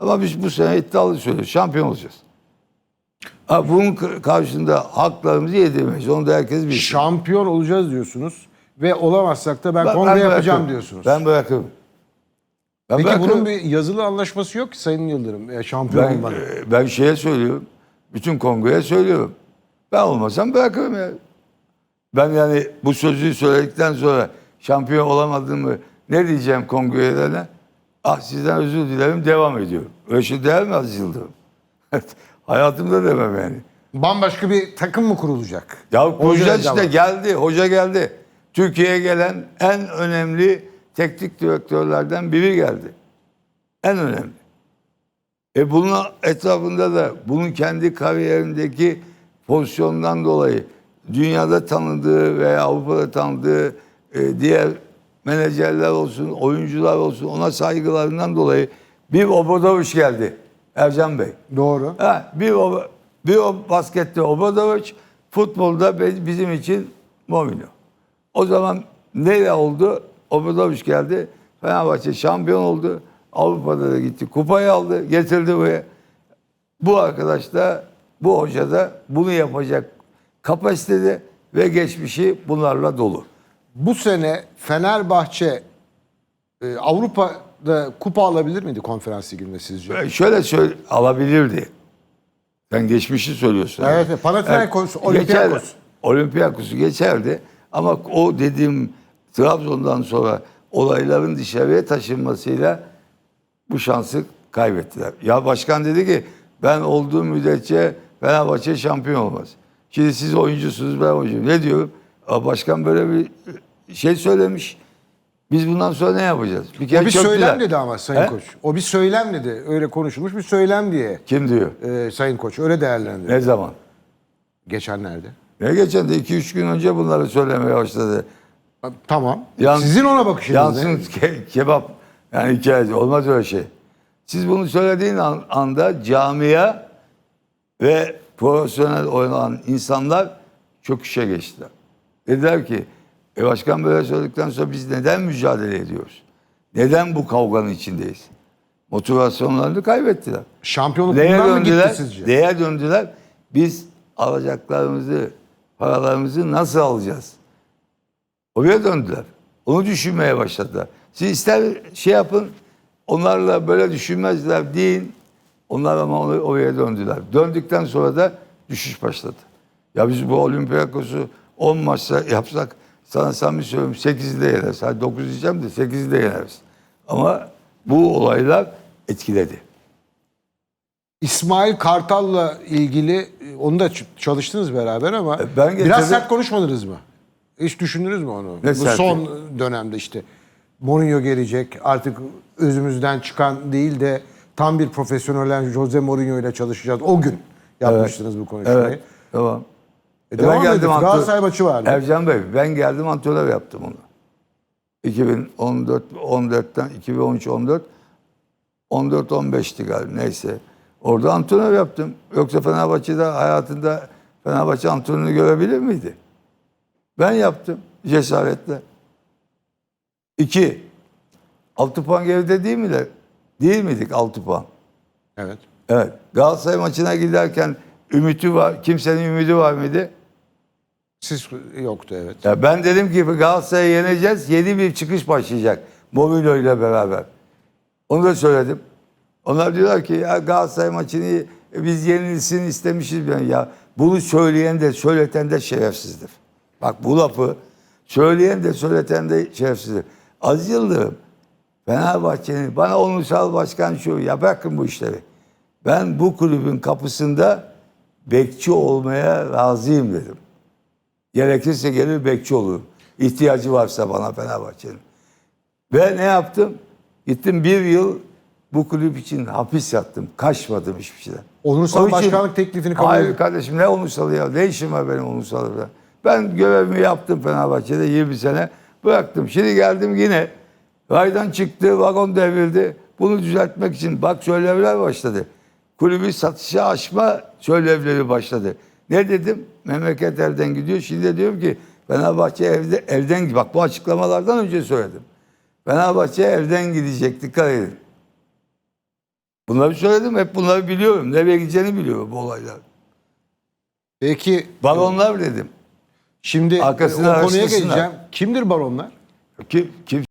Ama biz bu sene iddialı söylüyoruz. Şampiyon olacağız. Ha, bunun k- karşında haklarımızı yedirmeyiz. Onu da herkes bilsin. Şampiyon olacağız diyorsunuz ve olamazsak da ben, Ben- kongre ben yapacağım bırakırım. diyorsunuz. Ben bırakırım. Ben Peki bırakırım. bunun bir yazılı anlaşması yok ki Sayın Yıldırım ya şampiyon ben, olmanın. e, ben şeye söylüyorum. Bütün kongreye söylüyorum. Ben olmasam bırakırım ya. Ben yani bu sözü söyledikten sonra şampiyon olamadığımı ne diyeceğim kongrelerine? Ah sizden özür dilerim devam ediyorum. Öyle şey der mi Aziz Yıldırım? Hayatımda demem yani. Bambaşka bir takım mı kurulacak? Ya acaba? işte geldi, hoca geldi. Türkiye'ye gelen en önemli teknik direktörlerden biri geldi. En önemli. E bunun etrafında da bunun kendi kariyerindeki pozisyondan dolayı dünyada tanıdığı veya Avrupa'da tanıdığı e, diğer menajerler olsun, oyuncular olsun ona saygılarından dolayı bir Obradoviç geldi Ercan Bey. Doğru. Ha, bir o, bir o baskette Obradoviç, futbolda bizim için Mourinho. O zaman ne oldu? Obradoviç geldi. Fenerbahçe şampiyon oldu. Avrupa'da da gitti. Kupayı aldı. Getirdi buraya. Bu arkadaş da bu hoca da bunu yapacak kapasitede ve geçmişi bunlarla dolu. Bu sene Fenerbahçe e, Avrupa'da kupa alabilir miydi konferans liginde sizce? E, Şöyle söyle alabilirdi. Sen geçmişi söylüyorsun. Evet, evet. Panathinaikos, Olympiakos. geçer- Olympiakos'u geçerdi. Ama o dediğim Trabzon'dan sonra olayların dışarıya taşınmasıyla bu şansı kaybettiler. Ya başkan dedi ki ben olduğum müddetçe Fenerbahçe şampiyon olmaz. Şimdi siz oyuncusunuz ben oyuncuyum. Ne diyorum? Başkan böyle bir şey söylemiş. Biz bundan sonra ne yapacağız? Bir O kere bir çöktüler. söylem dedi ama Sayın He? Koç. O bir söylem dedi. Öyle konuşulmuş bir söylem diye Kim diyor? e, Sayın Koç öyle değerlendiriyor. Ne zaman? Geçenlerde. Ne geçen de 2-3 gün önce bunları söylemeye başladı. Tamam. Yan- Sizin ona bakışınız Yansın ne? ke- kebap. Yani hikaye olmaz öyle şey. Siz bunu söylediğin an- anda camia ve profesyonel olan insanlar çok işe geçtiler. Dediler ki e başkan böyle söyledikten sonra biz neden mücadele ediyoruz? Neden bu kavganın içindeyiz? Motivasyonlarını kaybettiler. Şampiyonluk Neye bundan mı gitti döndüler? sizce? Neye döndüler? Biz alacaklarımızı, paralarımızı nasıl alacağız? Oraya döndüler. Onu düşünmeye başladılar. Siz ister şey yapın, onlarla böyle düşünmezler deyin. Onlar ama oraya döndüler. Döndükten sonra da düşüş başladı. Ya biz bu Olympiakos'u 10 maçta yapsak sana samimi söylüyorum 8'i de yeneriz. Hadi 9 diyeceğim de 8'i de yeneriz. Ama bu olaylar etkiledi. İsmail Kartal'la ilgili e, onu da çalıştınız beraber ama E, ben getirdim. biraz sert konuşmadınız mı? Hiç düşündünüz mü onu? Ne Bu serti? son dönemde işte Mourinho gelecek artık özümüzden çıkan değil de tam bir profesyonel Jose Mourinho ile çalışacağız. O gün yapmıştınız bu konuşmayı. Evet. Tamam. E, devam edin. antrenör- Galatasaray maçı vardı. Ercan Bey ben geldim antrenör yaptım onu. 2014 14'ten 2013 14 14 15'ti galiba neyse. Orada antrenör yaptım. Yoksa Fenerbahçe'de hayatında Fenerbahçe antrenörünü görebilir miydi? Ben yaptım cesaretle. İki, 6 puan geride değil miydi? Değil miydik 6 puan? Evet. Evet. Galatasaray maçına giderken ümidi var. Kimsenin ümidi var mıydı? Siz yoktu evet. Ya ben dedim ki Galatasaray'ı yeneceğiz. Yeni bir çıkış başlayacak. Mourinho ile beraber. Onu da söyledim. Onlar diyorlar ki ya Galatasaray maçını biz yenilsin istemişiz. Ben ya bunu söyleyen de söyleten de şerefsizdir. Bak bu lafı söyleyen de söyleten de şerefsizdir. Aziz Yıldırım Fenerbahçe'nin bana onursal başkan şu ya bırakın bu işleri. Ben bu kulübün kapısında bekçi olmaya razıyım dedim. Gerekirse gelir bekçi olurum. İhtiyacı varsa bana Fenerbahçe'nin. Ve ne yaptım? Gittim bir yıl bu kulüp için hapis yattım. Kaçmadım hiçbir şeyden. Onursal Onun için- başkanlık teklifini kabul Hayır kardeşim ne onursalı ya? Ne işim var benim onursalı? Ben görevimi yaptım Fenerbahçe'de 20 sene. Bıraktım. Şimdi geldim yine. Raydan çıktı, vagon devrildi. Bunu düzeltmek için bak söylevler başladı. Kulübü satışa açma söylevleri başladı. Ne dedim? Memleket elden gidiyor. Şimdi de diyorum ki Fenerbahçe evde, elden Bak bu açıklamalardan önce söyledim. Fenerbahçe elden gidecek. Dikkat edin. Bunları söyledim. Hep bunları biliyorum. Nereye gideceğini biliyorum bu olaylar. Peki Balonlar dedim. şimdi Arkasını o konuya geleceğim. Kimdir baronlar? Kim, kim